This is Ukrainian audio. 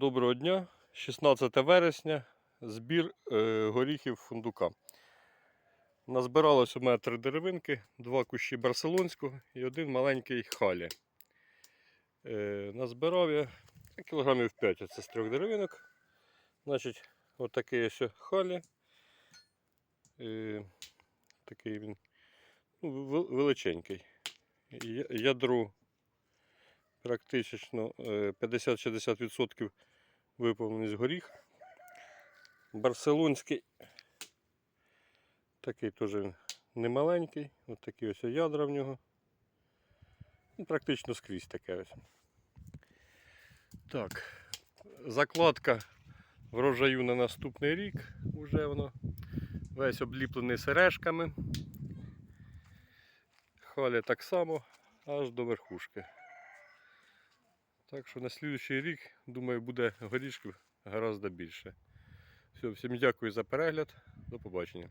Доброго дня. 16 вересня. Збір е, горіхів фундука. Назбиралось у мене три деревинки, два кущі барселонського і один маленький халі. Е, назбирав я кілограмів 5 оце з трьох деревинок. Значить, отакий ось халі. Е, такий він ну, величенький. Ядро практично е, 50-60% виповнений з горіх. Барселонський такий теж немаленький. Ось такі ось ядра в нього. Ну, Практично скрізь таке ось. Так, закладка врожаю на наступний рік. Уже воно весь обліплений сережками. Халя так само аж до верхушки. Так що на слідуючий рік, думаю, буде горішків гораздо більше. Все, всім дякую за перегляд. До побачення.